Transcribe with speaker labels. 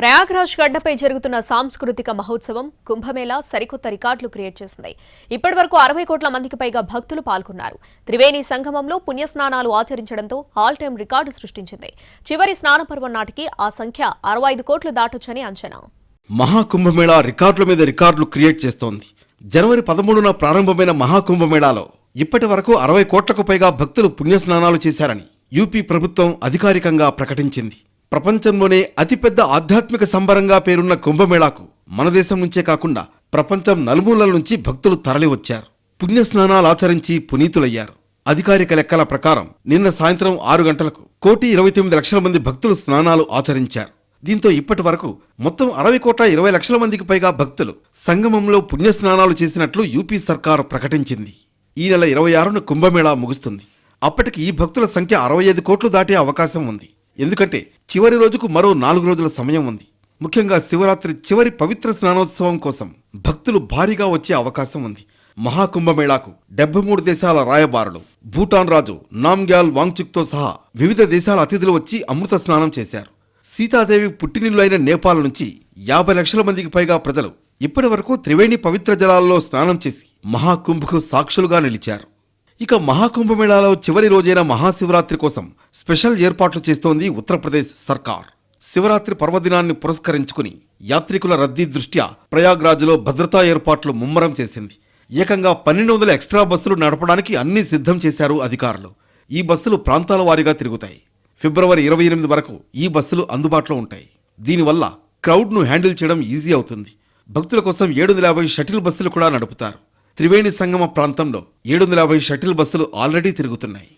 Speaker 1: ప్రయాగ్రాజ్ గడ్డపై జరుగుతున్న సాంస్కృతిక మహోత్సవం కుంభమేళా సరికొత్త రికార్డులు క్రియేట్ చేసింది. ఇప్పటివరకు అరవై కోట్ల మందికి పైగా భక్తులు పాల్గొన్నారు. త్రివేణి సంగమంలో పుణ్యస్నానాలు ఆచరించడంతో ఆల్ టైం రికార్డు సృష్టించింది. చివరి స్నాన పర్వం నాటికి ఆ సంఖ్య అరవై ఐదు కోట్లు దాటొచ్చని అంచనా.
Speaker 2: మహాకుంభమేళా రికార్డుల మీద రికార్డులు క్రియేట్ చేస్తోంది. జనవరి పదమూడున ప్రారంభమైన మహాకుంభమేళాలో ఇప్పటి వరకు అరవై కోట్లకు పైగా భక్తులు పుణ్యస్నానాలు చేశారని యూపీ ప్రభుత్వం అధికారికంగా ప్రకటించింది. ప్రపంచంలోనే అతిపెద్ద ఆధ్యాత్మిక సంబరంగా పేరున్న కుంభమేళాకు మన దేశం నుంచే కాకుండా ప్రపంచం నలుమూలల నుంచి భక్తులు తరలివచ్చారు పుణ్యస్నానాలు ఆచరించి పునీతులయ్యారు. అధికారిక లెక్కల ప్రకారం నిన్న సాయంత్రం ఆరు గంటలకు కోటి ఇరవై తొమ్మిది లక్షల మంది భక్తులు స్నానాలు ఆచరించారు. దీంతో ఇప్పటి వరకు మొత్తం అరవై కోట్ల ఇరవై లక్షల మందికి పైగా భక్తులు సంగమంలో పుణ్యస్నానాలు చేసినట్లు యూపీ సర్కారు ప్రకటించింది. ఈ నెల ఇరవై ఆరున కుంభమేళా ముగుస్తుంది. అప్పటికి ఈ భక్తుల సంఖ్య అరవై ఐదు కోట్లు దాటే అవకాశం ఉంది. ఎందుకంటే చివరి రోజుకు మరో నాలుగు రోజుల సమయం ఉంది. ముఖ్యంగా శివరాత్రి చివరి పవిత్ర స్నానోత్సవం కోసం భక్తులు భారీగా వచ్చే అవకాశం ఉంది. మహాకుంభమేళాకు డెబ్బై మూడు దేశాల రాయబారులు భూటాన్ రాజు నామ్గ్యాల్ వాంగ్చుక్తో సహా వివిధ దేశాల అతిథులు వచ్చి అమృత స్నానం చేశారు. సీతాదేవి పుట్టినిల్లు అయిన నేపాల్ నుంచి యాభై లక్షల మందికి పైగా ప్రజలు ఇప్పటి వరకు త్రివేణి పవిత్ర జలాల్లో స్నానం చేసి మహాకుంభకు సాక్షులుగా నిలిచారు. ఇక మహాకుంభమేళాలో చివరి రోజైన మహాశివరాత్రి కోసం స్పెషల్ ఏర్పాట్లు చేస్తోంది ఉత్తరప్రదేశ్ సర్కార్. శివరాత్రి పర్వదినాన్ని పురస్కరించుకుని యాత్రికుల రద్దీ దృష్ట్యా ప్రయాగ్రాజ్లో భద్రతా ఏర్పాట్లు ముమ్మరం చేసింది. ఏకంగా పన్నెండు వందల ఎక్స్ట్రా బస్సులు నడపడానికి అన్ని సిద్ధం చేశారు అధికారులు. ఈ బస్సులు ప్రాంతాల వారీగా తిరుగుతాయి. ఫిబ్రవరి ఇరవై ఎనిమిది వరకు ఈ బస్సులు అందుబాటులో ఉంటాయి. దీనివల్ల క్రౌడ్ను హ్యాండిల్ చేయడం ఈజీ అవుతుంది. భక్తుల కోసం ఏడు వందల యాభై షటిల్ బస్సులు కూడా నడుపుతారు. త్రివేణి సంగమ ప్రాంతంలో ఏడు వందల యాభై షటిల్ బస్సులు ఆల్రెడీ తిరుగుతున్నాయి.